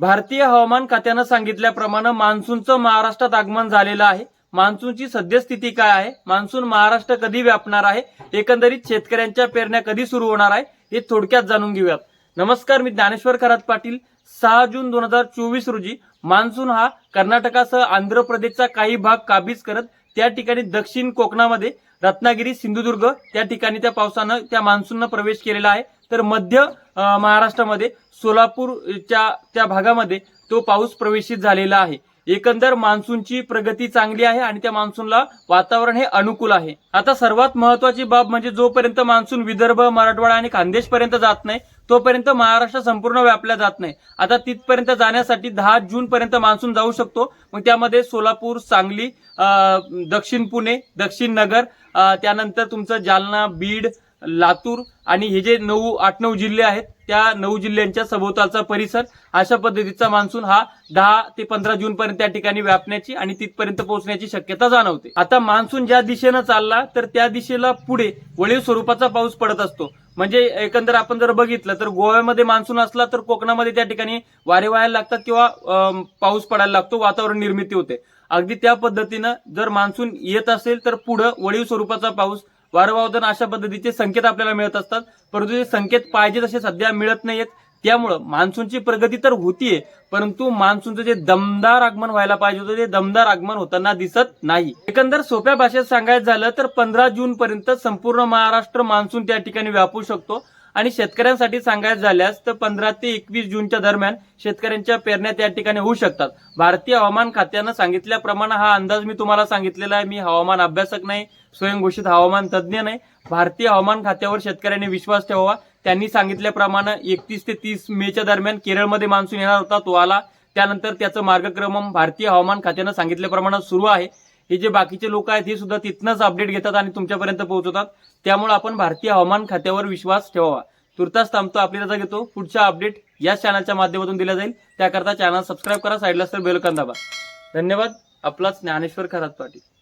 भारतीय हवामान खात्यानं सांगितल्याप्रमाणे मान्सूनचं महाराष्ट्रात आगमन झालेलं आहे. मान्सूनची सद्यस्थिती काय आहे? मान्सून महाराष्ट्र कधी व्यापणार आहे? एकंदरीत शेतकऱ्यांच्या पेरण्या कधी सुरू होणार आहे? हे थोडक्यात जाणून घेऊयात. नमस्कार मी ज्ञानेश्वर खरात पाटील. सहा जून दोन हजार चोवीस रोजी मान्सून हा कर्नाटकासह आंध्र प्रदेशचा काही भाग काबीज करत त्या ठिकाणी दक्षिण कोकणामध्ये रत्नागिरी सिंधुदुर्ग त्या ठिकाणी त्या पावसानं त्या मान्सूननं प्रवेश केलेला आहे. तर मध्य महाराष्ट्रामध्ये सोलापूरच्या त्या भागामध्ये तो पाऊस प्रवेशित झालेला आहे. एकंदर मान्सूनची प्रगती चांगली आहे आणि त्या मान्सूनला वातावरण हे अनुकूल आहे. आता सर्वात महत्वाची बाब म्हणजे जोपर्यंत मान्सून विदर्भ मराठवाडा आणि खानदेश पर्यंत जात नाही तोपर्यंत महाराष्ट्र संपूर्ण व्यापल्या जात नाही. आता तिथपर्यंत जाण्यासाठी दहा जून पर्यंत मान्सून जाऊ शकतो. मग त्यामध्ये सोलापूर सांगली दक्षिण पुणे दक्षिण नगर त्यानंतर तुमचं जालना बीड लातूर आणि हे जे नऊ आठ नऊ जिल्हे आहेत त्या नऊ जिल्ह्यांच्या सभोवतालचा परिसर अशा पद्धतीचा मान्सून हा दहा ते पंधरा जून पर्यंत त्या ठिकाणी व्यापण्याची आणि तिथपर्यंत पोहोचण्याची शक्यता जाणवते. आता मान्सून ज्या दिशेनं चालला तर त्या दिशेला पुढे वळीव स्वरूपाचा पाऊस पडत असतो. म्हणजे एकंदर आपण जर बघितलं तर गोव्यामध्ये मान्सून असला तर कोकणामध्ये त्या ठिकाणी वारे व्हायला लागतात किंवा पाऊस पडायला लागतो वातावरण निर्मिती होते. अगदी त्या पद्धतीनं जर मान्सून येत असेल तर पुढं वळीव स्वरूपाचा पाऊस वारंवार अशा पद्धतीचे संकेत आपल्याला मिळत असतात. परंतु ते संकेत पाहिजे तसे सध्या मिळत नाहीयेत. त्यामुळं मान्सूनची प्रगती तर होतीये परंतु मान्सूनचं जे दमदार आगमन व्हायला पाहिजे होतं ते दमदार आगमन होताना दिसत नाही. एकंदर सोप्या भाषेत सांगायचं झालं तर पंधरा जून पर्यंत संपूर्ण महाराष्ट्र मान्सून त्या ठिकाणी व्यापू शकतो. आणि शेतकऱ्यांसाठी सांगायचं झाल्यास तर पंधरा ते एकवीस जूनच्या दरम्यान शेतकऱ्यांच्या पेरण्या त्या ठिकाणी होऊ शकतात. भारतीय हवामान खात्यानं सांगितल्याप्रमाणे हा अंदाज मी तुम्हाला सांगितलेला आहे. मी हवामान अभ्यासक नाही स्वयंघोषित हवामान तज्ज्ञ नाही. भारतीय हवामान खात्यावर शेतकऱ्यांनी विश्वास ठेवावा. त्यांनी सांगितल्याप्रमाणे एकतीस ते तीस मेच्या दरम्यान केरळमध्ये मान्सून येणार होता तो आला. त्यानंतर त्याचं मार्गक्रमण भारतीय हवामान खात्यानं सांगितल्याप्रमाणे सुरू आहे. हे जे बाकीचे लोक आहेत हे सुद्धा तिथनंच अपडेट घेतात आणि तुमच्यापर्यंत पोहोचवतात. त्यामुळे आपण भारतीय हवामान खात्यावर विश्वास ठेवावा. तुर्तास थांबतो आपली रजा घेतो. पुढच्या अपडेट याच चॅनलच्या माध्यमातून दिल्या जाईल. त्याकरता चॅनल सबस्क्राईब करा साईडला सर बेलकन दाबा. धन्यवाद. आपलाच ज्ञानेश्वर खरात पाटील.